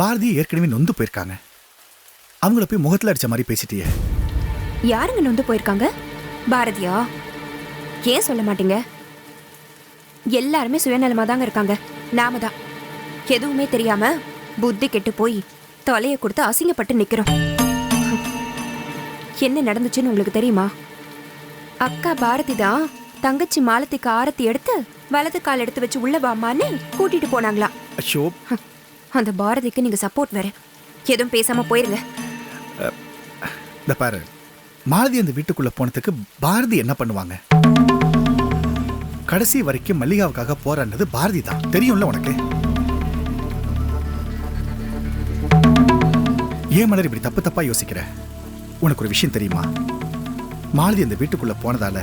பாரதி ஏற்கனவே நொந்து போயிருக்காங்க. அவங்கள போய் முகத்துல அடிச்ச மாதிரி பேசிட்டியே. யாருங்க நொந்து போயிருக்காங்க? பாரதியா? ஏன் சொல்ல மாட்டீங்க? எல்லாருமே சுயநலமா தாங்க இருக்காங்க. நாம தான். எதுவுமே தெரியாம புத்தி கெட்டு போய் தொலைய கொடுத்து அசிங்கப்பட்டு நிக்கிறோம். என்ன நடந்துச்சுன்னு உங்களுக்கு தெரியுமா? அக்கா பாரதி தான் தங்கச்சி மாலத்திக்கு ஆரத்தி எடுத்து வலது கால் எடுத்து வச்சு உள்ள வாமான்னு கூட்டிட்டு போனாங்களாம். அந்த பாரதிக்கு நீங்க சப்போர்ட் வேற. எதுவும் பேசாம போயிருங்க. இந்த பாரு மாலதி அந்த வீட்டுக்குள்ள போனதுக்கு பாரதி என்ன பண்ணுவாங்க? கடைசி வரைக்கும் மல்லிகாவுக்காக போராடினது பாரதி தான். தெரியும்ல உனக்கு? ஏன் மலர் இப்படி தப்பு தப்பா யோசிக்கிற? உனக்கு ஒரு விஷயம் தெரியுமா? மாலதி அந்த வீட்டுக்குள்ள போனதால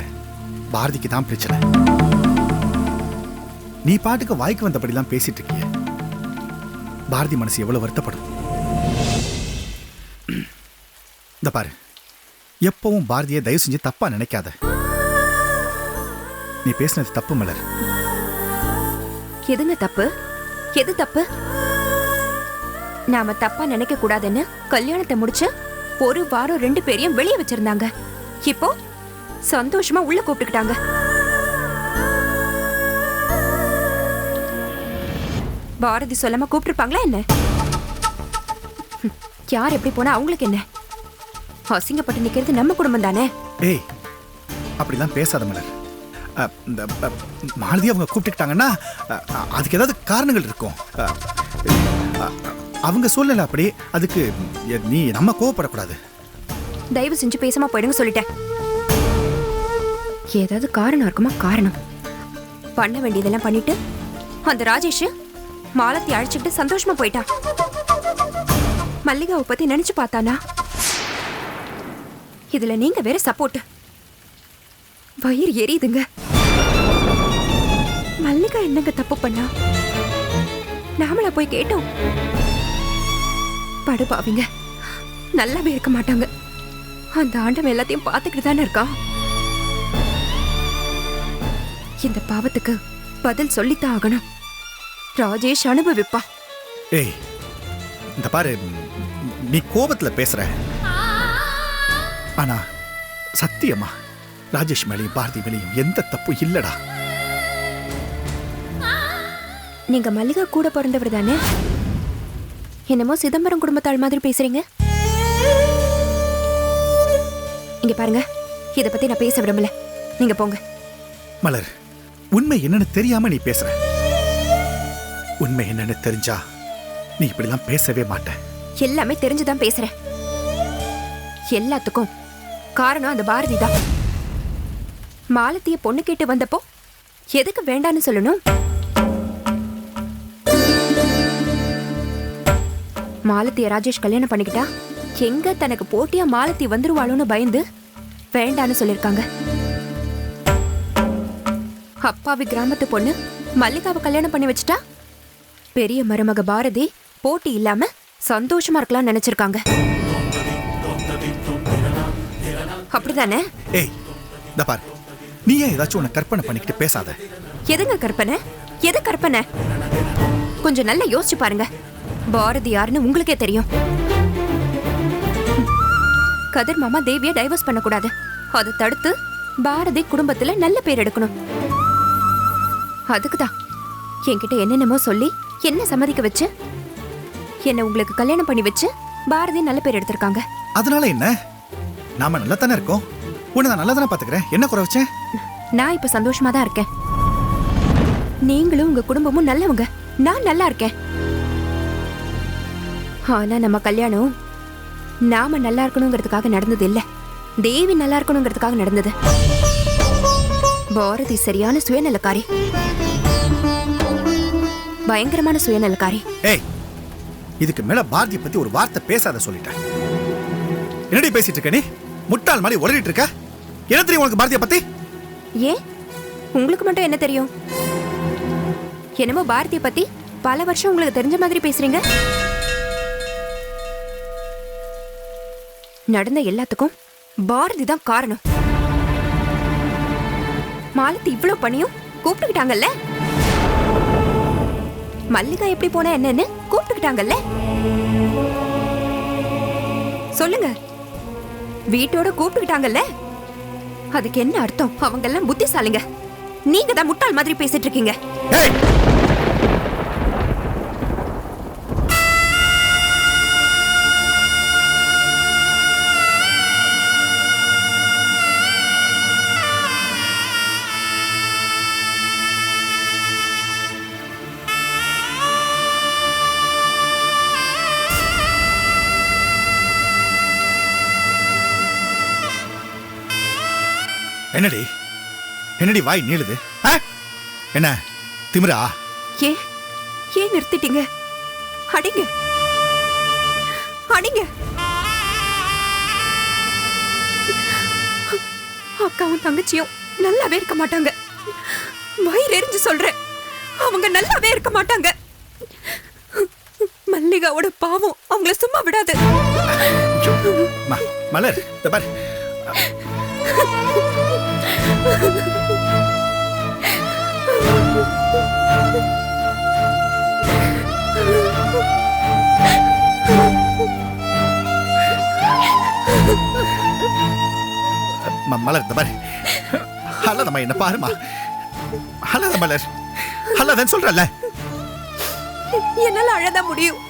பாரதிக்கு தான் பிரச்சனை. நீ பாட்டுக்கு வாய்க்கு வந்தபடிலாம் பேசிட்டு இருக்கிய. பாரதி மனசு எவ்வளவு வருத்தப்படும்? இந்த பாரு எப்பவும் பாரதியை தயவு செஞ்சு தப்பா நினைக்காத. நீ பேசுனது தப்பு மலர். எதுங்க தப்பு? எது தப்பு? நாம தப்பா நினைக்க கூடாதுன்னு கல்யாணத்தை முடிச்சு ஒரு வாரம் ரெண்டு பேரையும் வெளியே வச்சிருந்தாங்க. இப்போ சந்தோஷமா உள்ள கூப்பிட்டுக்கிட்டாங்க. பாரதி சொல்லாம கூப்பிட்டுருப்பாங்களா என்ன? யார் எப்படி போனா அவங்களுக்கு என்ன? அசிங்கப்பட்டு நிக்கிறது நம்ம குடும்பம் தானே? ஏய் அப்படிலாம் பேசாத மலர். இந்த மாலதி அவங்க கூப்பிட்டுக்கிட்டாங்கன்னா அதுக்கு ஏதாவது காரணங்கள் இருக்கும். அவங்க சூழ்நிலை அப்படி அதுக்கு நீ நம்ம கோவப்படக்கூடாது. தயவு செஞ்சு பேசாம போயிடுங்க சொல்லிட்டேன். ஏதாவது காரணம் இருக்குமா? காரணம். பண்ண வேண்டியதெல்லாம் பண்ணிட்டு அந்த ராஜேஷ் மாலத்தை அழைச்சிக்கிட்டு சந்தோஷமா போயிட்டான் மல்லிகாவை பத்தி நினைச்சு பார்த்தானா? இதுல நீங்க வேற சப்போர்ட். வயிறு எரியுதுங்க. மல்லிகா என்னங்க தப்பு பண்ணா? நாமளா போய் கேட்டோம். படுபாவிங்க. நல்லாவே இருக்க மாட்டாங்க. அந்த ஆண்டவன் எல்லாத்தையும் பார்த்துக்கிட்டு தானே இருக்கான் இந்த பாவத்துக்கு பதில் சொல்லித்தான் ஆகணும். ராஜேஷ் அனுபவிப்பான் ஏய் இந்த பாரு நீ கோபத்துல பேசுற. ஆனா சத்தியமா ராஜேஷ் மேலையும் பாரதி மேலையும் எந்த தப்பும் இல்லடா. நீங்க மல்லிகா கூட பிறந்தவர் தானே? என்னமோ சிதம்பரம் குடும்பத்தாள் மாதிரி பேசுறீங்க? இங்க பாருங்க இத பத்தி நான் பேச விரும்பல. நீங்க போங்க. மலர் உண்மை என்னன்னு தெரியாம நீ பேசுற. உண்மை என்னன்னு தெரிஞ்சா நீ இப்படிலாம் பேசவே மாட்ட எல்லாமே தெரிஞ்சுதான் பேசுறேன். எல்லாத்துக்கும் காரணம் அந்த பாரதி தான் மாலத்திய பொண்ணு கேட்டு வந்தப்போ எதுக்கு வேண்டான்னு சொல்லணும்? மாலத்திய ராஜேஷ் கல்யாணம் பண்ணிக்கிட்டா எங்க தனக்கு போட்டியா மாலத்தி வந்துருவாளோன்னு பயந்து வேண்டான்னு சொல்லிருக்காங்க. அப்பாவி கிராமத்து பொண்ணு மல்லிகாவை கல்யாணம் பண்ணி வச்சுட்டா பெரிய மருமக பாரதி போட்டி இல்லாம சந்தோஷமா இருக்கலாம் நினைச்சிருக்காங்க. அப்படிதானே? ஏய் இந்த பாரு. நீ ஏன் ஏதாச்சும் உன்னை கற்பனை பண்ணிக்கிட்டு பேசாத? எதுங்க கற்பனை? எது கற்பனை? கொஞ்சம் நல்லா யோசிச்சு பாருங்க. பாரதி யாருன்னு உங்களுக்கே தெரியும். கதிர் மாமா தேவிய டைவர்ஸ் பண்ணக்கூடாது. அதை தடுத்து பாரதி குடும்பத்துல நல்ல பேர் எடுக்கணும். அதுக்குதான். என்கிட்ட என்னென்னமோ சொல்லி என்ன சம்மதிக்க வச்சு? என்ன உங்களுக்கு கல்யாணம் பண்ணி வச்சு பாரதி நல்ல பேர் எடுத்திருக்காங்க. அதனால என்ன? நாம நல்லா தானே இருக்கோம். உன்னை நான் நல்லா தானே பாத்துக்கிறேன். என்ன குறை வச்சேன் நான் இப்ப சந்தோஷமா தான் இருக்கேன். நீங்களும் உங்க குடும்பமும் நல்லவங்க. நான் நல்லா இருக்கேன். ஆனா நம்ம கல்யாணம் நாம நல்லா இருக்கணுங்கிறதுக்காக நடந்தது இல்ல. தேவி நல்லா இருக்கணுங்கிறதுக்காக நடந்தது. பாரதி சரியான சுயநலக்காரி. பயங்கரமான சுயநலக்காரி. ஏய் இதுக்கு மேல பாரதியை பத்தி ஒரு வார்த்தை பேசாத சொல்லிட்டேன் என்னடி பேசிட்டு இருக்க நீ? முட்டாள் மாதிரி உளறிட்டு இருக்க? என்ன தெரியும் உனக்கு பாரதியை பத்தி? ஏன்? உங்களுக்கு மட்டும் என்ன தெரியும்? என்னமோ பாரதிய பத்தி பல வருஷம் உங்களுக்கு தெரிஞ்ச மாதிரி பேசுறீங்க. நடந்த எல்லாத்துக்கும் பாரதி தான் காரணம். மாலத்தி இவ்ளோ பண்ணியும் கூப்பிட்டுக்கிட்டாங்கல்ல? மல்லிகா எப்படி போனா என்னன்னு கூப்பிட்டுக்கிட்டாங்கல்ல? சொல்லுங்க. வீட்டோட கூப்பிட்டுக்கிட்டாங்கல்ல? அதுக்கு என்ன அர்த்தம்? அவங்க எல்லாம் புத்திசாலிங்க. நீங்க தான் முட்டாள் மாதிரி பேசிட்டு இருக்கீங்க. என்னடி வாய் நீளுது? என்ன? திமிரா? ஏன் ஏன் நிறுத்திட்டீங்க? அடிங்க. அடிங்க. அக்காவும் தங்கச்சியும் நல்லாவே இருக்க மாட்டாங்க. வயிறு எரிஞ்சு சொல்றேன். அவங்க நல்லாவே இருக்க மாட்டாங்க. மல்லிகாவோட பாவம் அவங்கள சும்மா விடாது. மலர் இந்த பாரு. மலர் இந்த பாரு அல்லாதம்மா என்ன பாருமா அல்லாத மலர் அல்லாதன்னு சொல்றல என்னால அழதான் முடியும்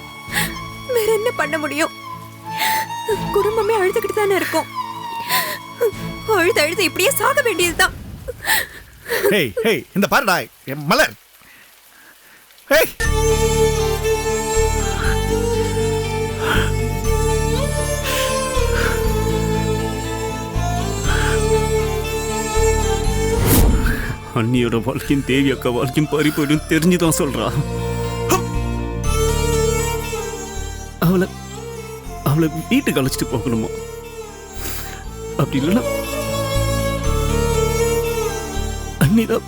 வேற என்ன பண்ண முடியும் குடும்பமே அழுதுகிட்டு தானே இருக்கும் அழுது அழுது இப்படியே சாக வேண்டியதுதான் ஹேய் ஹேய் இந்த பாருடா மலர் ஹேய் அண்ணியோட வாழ்க்கையும் தேவி அக்கா வாழ்க்கையும் பறி போயிடும் தெரிஞ்சுதான் சொல்றா. அவளை அவளை வீட்டுக்கு அழைச்சிட்டு போகணுமா? அப்படி இல்லைன்னா அண்ணிதான்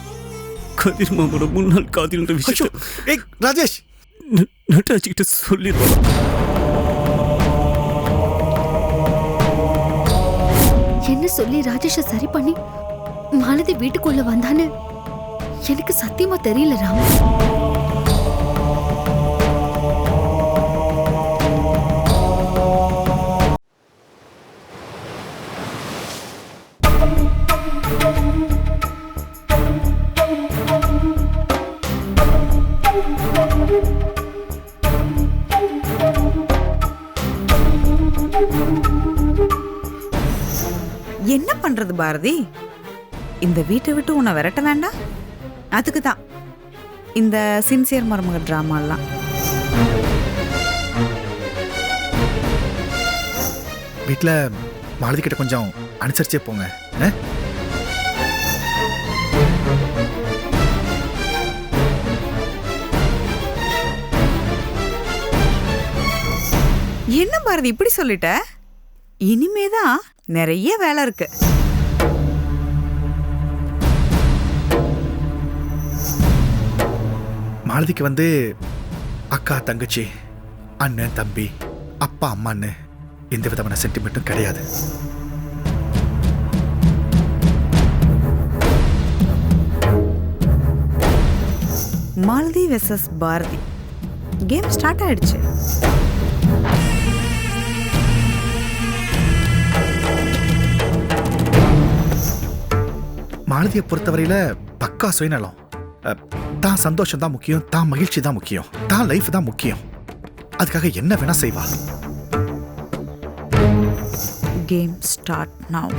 கதிர் மாமோட முன்னாள் காதல்ன்ற ஏய் ராஜேஷ்! நட்டாச்சிக்கிட்ட சொல்லிடுவான் என்ன சொல்லி ராஜேஷ சரி பண்ணி மாலதி வீட்டுக்குள்ள வந்தான்னு எனக்கு சத்தியமா தெரியல ராம். என்ன பண்றது பாரதி? இந்த வீட்டை விட்டு உன்னை விரட்ட வேண்டாம். அதுக்கு தான் இந்த சின்சியர் மருமக ட்ராமாலாம் வீட்ல மாலதி கிட்ட கொஞ்சம் அனுசரிச்சே போங்க? என்ன பாரதி இப்படி சொல்லிட்ட? இனிமே தான் நிறைய வேலை இருக்கு. மாலதிக்கு வந்து அக்கா தங்கச்சி அண்ணன் தம்பி அப்பா அம்மான்னு எந்த விதமான சென்டிமெண்ட்டும் கிடையாது. Malathi versus Bharathi. Game start ஆயிடுச்சு. மாலதியை பொறுத்தவரையில பக்கா சுயநலம். தான் சந்தோஷம் தான் முக்கியம் தான் மகிழ்ச்சி தான் முக்கியம் தான் லைஃப் தான் முக்கியம் அதுக்காக என்ன வேணா செய்வா game start now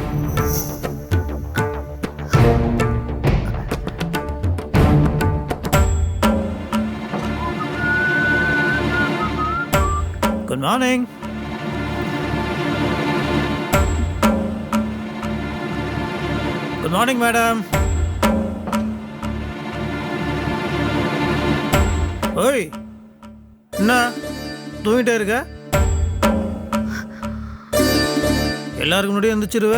Good morning. Good morning, madam. ஓய் என்ன தூங்கிட்டே இருக்க? எல்லாருக்கு முன்னாடி எந்திரிச்சிருவ.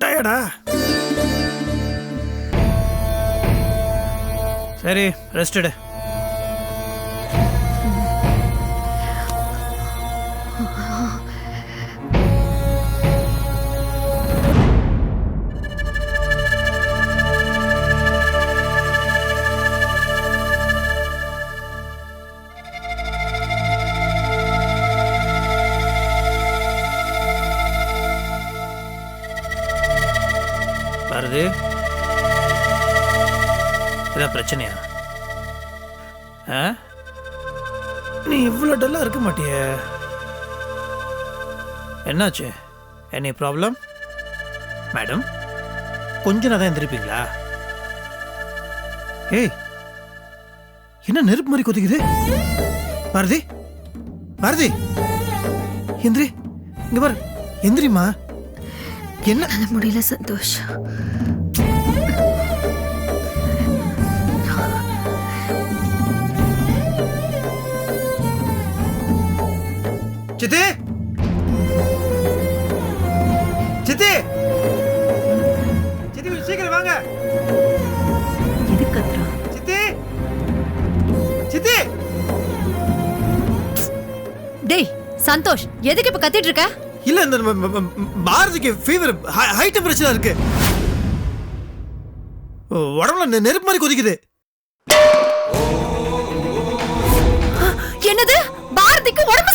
டயர்டா? சரி ரெஸ்டடு பிரச்சனையா? ஆ? நீ இவ்வளோ டல்லாக இருக்க மாட்டியே. என்னாச்சு? எனி ப்ராப்ளம் மேடம் கொஞ்ச நேரம் எந்திரிப்பீங்களா? ஏய் என்ன நெருப்பு மாதிரி கொதிக்குது? பாரதி பாரதி எந்திரி இங்க பாரு எந்திரிம்மா. என்ன? முடியல சந்தோஷ். சித்தி? சித்தி? சித்தி சீக்கிரம் வாங்க. எது கத்துறா? சித்தி? சித்தி? டேய் சந்தோஷ் எதுக்கு இப்ப கத்திட்டு இருக்க? இல்ல இந்த பாரதிக்கு ஃபீவர் ஹை டெம்பரேச்சர் இருக்கு. உடம்புல நெருப்பு மாதிரி கொதிக்குது.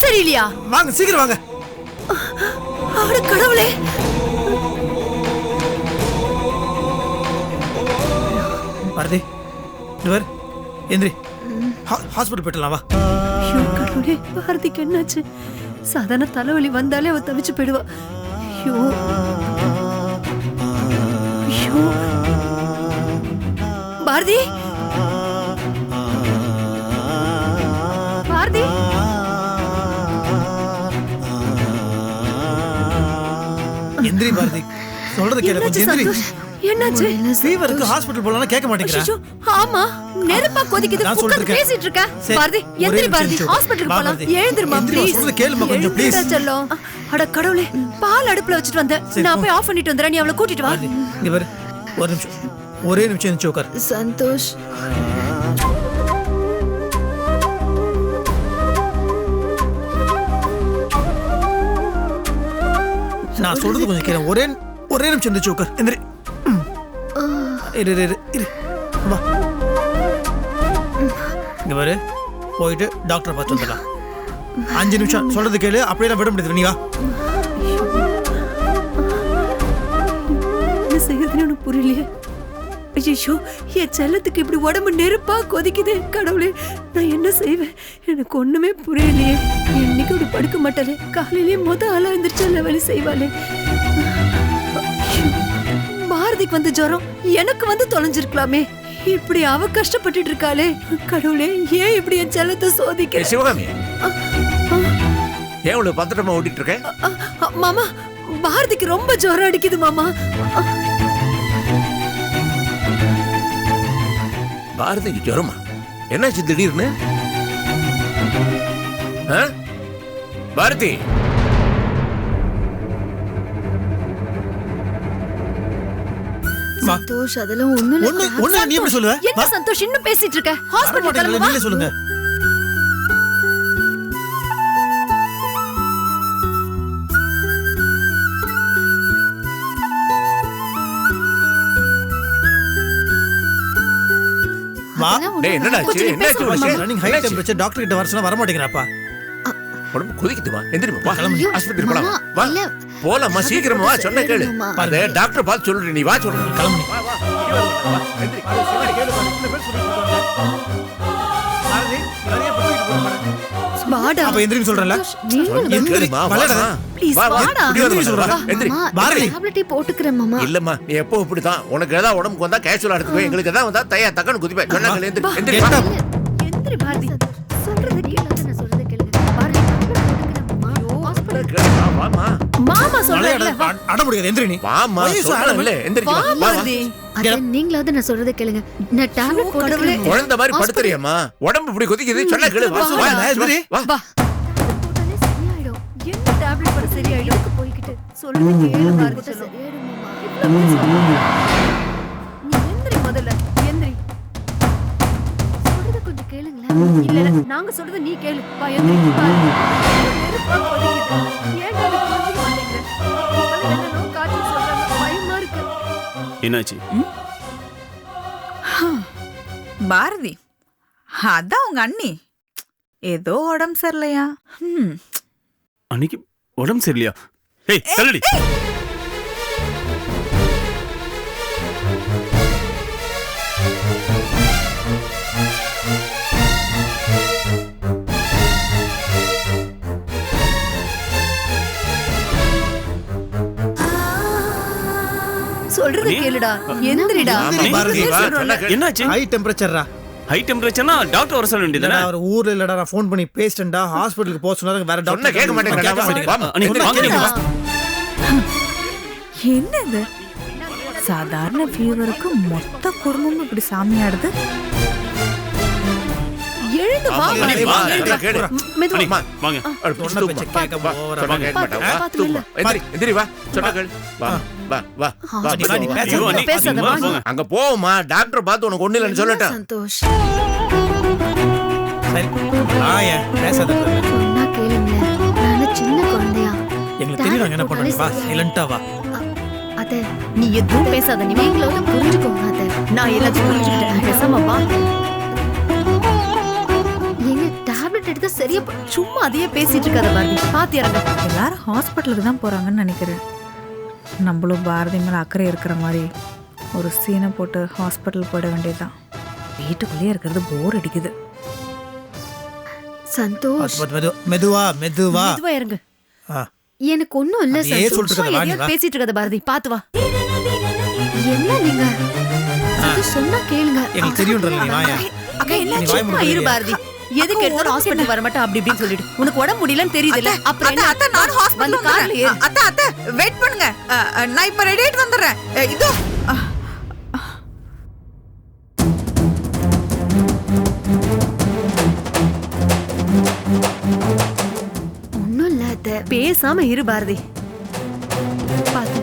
சரியில்லையா? வாங்க சீக்கிரம் வாங்க. அவட கடவுளே. பாரதி இவர் எந்திரி. ஹாஸ்பிட்டல் போயிட்டலாம் வா. கடவுளே பாரதிக்கு என்னாச்சு? சாதாரண தலைவலி வந்தாலே அவ தவிச்சு போயிடுவா. ஐயோ. ஐயோ. பாரதி பாரதி சொல்றது கேளு என்னாச்சு கொஞ்சம் எந்திரி என்னாச்சு? ஃபீவருக்கு ஹாஸ்பிட்டல் போலாம் கேட்க மாட்டேங்கிறா. ஆமா நெருப்பா கொதிக்குது நான் உட்கார்ந்து. பேசிட்டு இருக்க பாரதி எந்திரி பாரதி. ஹாஸ்பிடல் போலாம். எழுந்திருமா ப்ளீஸ் சொல்றத கேளுமா கொஞ்சம், please. செல்லம். அட கடவுளே பால் அடுப்புல வச்சுட்டு வந்தேன். நான். போய் ஆஃப் பண்ணிட்டு வந்துறேன் நீ அவளை கூட்டிட்டு வா. இங்க பாரு. ஒரு நிமிஷம் ஒரே நிமிஷம் உட்கார். சந்தோஷ். நான் சொல்றது கொஞ்சம் கேளு. ஒரே ஒரே நிமிஷம் இருந்துச்சு உட்கார் எந்திரி. இரு இரு இரு, இரு. வா இங்க பாரு. போயிட்டு டாக்டரை பார்த்து வந்துடலாம். அஞ்சு நிமிஷம். சொல்றது கேளு. அப்படியே நான் விட முடியாது. நீ வா. என்ன செய்யறதுன்னு புரியலையே? ஐயோ என் செல்லத்துக்கு இப்படி உடம்பு நெருப்பா கொதிக்குது கடவுளே. நான் என்ன செய்வேன்? எனக்கு ஒண்ணுமே புரியலையே. என்னைக்கு இப்படி படுக்க மாட்டாளே. காலையிலேயே முத ஆளா எந்திரிச்சு வேலை செய்வாளே. பாரதிக்கு வந்து ஜுரம் எனக்கு வந்து தொலைஞ்சிருக்கலாமே. இப்படி அவ கஷ்டப்பட்டுட்டு இருக்காளே. கடவுளே ஏன் இப்படி என் செல்லத்தை சோதிக்க சிவகாமி. ஏன் இவ்வளவு பத்திரமா ஓட்டிட்டு இருக்க? மாமா பாரதிக்கு ரொம்ப ஜுரம் அடிக்குது மாமா. பாரதிக்கு ஜுரமா? என்னாச்சு திடீர்னு? பாரதி. சந்தோஷ் அதெல்லாம் ஒண்ணு ஒண்ணு நீ எப்படி சொல்லுவ என்ன. சந்தோஷ் இன்னும் பேசிட்டு இருக்க ஹாஸ்பிடல் மாட்டேங்கிறல, கிளம்பு வா. நீங்களே சொல்லுங்க அதெல்லாம் டேய் என்னடா ஆச்சு? என்னாச்சு உனக்கு? Running high? டெம்பரேச்சர் டாக்டர் கிட்ட வர சொன்னா வர மாட்டேங்கிறாப்பா. உடம்பு கொதிக்குது வா. எந்திரிமா வா. ஐயோ, ஆஸ்பத்திரி போலாம். வா. போலாம்மா சீக்கிரமா வா. சொன்ன கேளு. அத டாக்டர் பார்த்து சொல்றேன். நீ வா சொல்றேன். கிளம்பு. வா வா. இங்க வா, வா எந்திரி. வாடா அப்ப எந்திரின்னு சொல்றேன்ல. நீங்களும் எந்திரி கேளுமா வா விளையாடாத. வா. Please, வா வா. வாடா. இப்படி வந்து எந்திரி சொல்றேன். வா, எந்திரி மாமா, பாரதி. டேப்லெட்டே போட்டுக்கிறேன் மாமா. இல்லம்மா நீ எப்போ இப்படிதான் உனக்கு ஏதாவது உடம்புக்கு வந்தா கேஷுவலா எடுத்துக்கோ. எங்களுக்கு ஏதாவது வந்தா தையா தக்கன்னு குதிப்பேன். சொன்னாங்க எந்திரி. பாரதி. சொல்றது கேளாத நான் சொல்றத கேளுங்க. பாரதி மாமா சொல்றேன்ல அட முடியாது எந்திரி நீ சொல்றேன்ல. எந்திரி வா அத நீங்களாவது நான் சொல்றத கேளுங்க. நான் டேப்லெட் குழந்தை மாதிரி படுத்துறியம்மா. உடம்பு இப்படி கொதிக்குது சொன்னா கேளு. வா, வா, வா, எந்திரி. வா. வா. போட்டாலே சரியாயிடும். என்ன டேப்லெட் போட சரியாயிடும்? இதுக்கு போய்கிட்டு சொல்றது கேளு. சரியாயிடுமாமா நீ எந்திரி முதல்ல. எந்திரி. சொல்றத கொஞ்சம் கேளுங்களேன். இல்ல இல்ல நாங்க சொல்றது நீ கேளு. வா எந்திரி என்னாச்சு? பாரதி அதான் உங்க அண்ணி. ஏதோ உடம்பு சரியில்லையா? அன்னைக்கு உடம்பு சரியில்லையா? ஏய் தள்ளடி. சொல்றது கேளுடா. எந்திரிடா. என்னாச்சு? ஹை டெம்பரேச்சர்ரா ஹை டெம்பரேச்சர்னா டாக்டர் வர சொல்ல வேண்டியதானே அவர் ஊர்ல இல்லடா நான் ஃபோன் பண்ணி பேசிட்டேன்டா. ஹாஸ்பிட்டலுக்கு போக சொன்னாங்க வேற டாக்டர் கேட்க மாட்டேங்கிறா கேட்க மாட்டேங்கிறா. வா, அண்ணி, எந்திரி, வாங்க, எந்திரி, நீங்க வா. என்ன இது சாதாரண ஃபீவருக்கு மொத்த குடும்பமும் இப்படி சாமியாடுது? எழுந்து வா. மெதுவா. வாங்க. அங்க போவோமா டாக்டர் பார்த்து உனக்கு ஒண்ணு இல்லைன்னு சொல்லட்டும் சந்தோஷ் சரி. ஆ ஏன் பேசாத brother. சொன்னா குழந்தையா. எங்களுக்கு தெரியும் என்ன பண்றோம் வா சைலண்டா வா. அத நீ எதுவும் பேசாத. நீ வா. நீங்களாவது புரிஞ்சுக்கோங்க அத நான் எல்லாத்தையும் புரிஞ்சுக்கிட்டேன் பேசாம வா. டேப்லெட் எடுத்தா சரியா சும்மா அதையே பேசிட்டு இருக்காத பாரதி. பாத்து இறங்க எல்லாரும் ஹாஸ்பிட்டலுக்கு தான் போறாங்கன்னு நினைக்கிறேன். நம்மளும் பாரதி மேல அக்கறை இருக்கிற மாதிரி ஒரு சீனை போட்டு ஹாஸ்பிட்டல் போட வேண்டியதுதான். வீட்டுக்குள்ளேயே இருக்கிறது போர் அடிக்குது. சந்தோஷ். மெதுவா மெதுவா மெதுவா. இறங்கு. ஆ, எனக்கு ஒண்ணும் இல்ல சொல்லிட்டு எதையாவது வா. பேசிட்டு இருக்காத பாரதி. பாத்து வா. என்ன நீங்க? சந்தோஷ் சொன்னா கேளுங்க. எங்களுக்கு நீ வாயா? அக்கா என்ன நீ வாய் சும்மா மூடு இரு? பாரதி. எதுக்கு எடுத்தாலும் ஹாஸ்பிட்டல் வர மாட்டா அப்படி இப்படின்னு சொல்லிட்டு. உனக்கு உடம்பு முடியலன்னு தெரியுதுல்ல அப்புறம் என்ன? அத்தை நான் ஹாஸ்பிட்டல் வந்து அத்தை அத்தை வெயிட் பண்ணுங்க. நான் இப்ப ரெடி ஆயிட்டு வந்துடுறேன். அ, இதோ. ஒண்ணும் இல்ல அத பேசாம இரு பாரதி. பாத்து.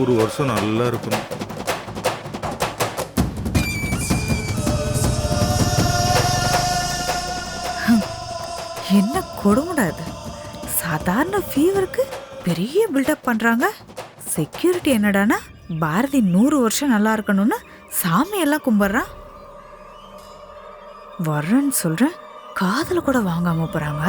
நூறு வருஷம் நல்லா இருக்கணும். என்ன கொடுமுடா இது? சாதாரண ஃபீவருக்கு பெரிய பில்டப் பண்றாங்க. செக்யூரிட்டி என்னடானா பாரதி நூறு வருஷம் நல்லா இருக்கணும்னு சாமி எல்லாம் கும்பிட்றான் வர்றேன்னு சொல்றேன் காதுல கூட வாங்காம போறாங்க.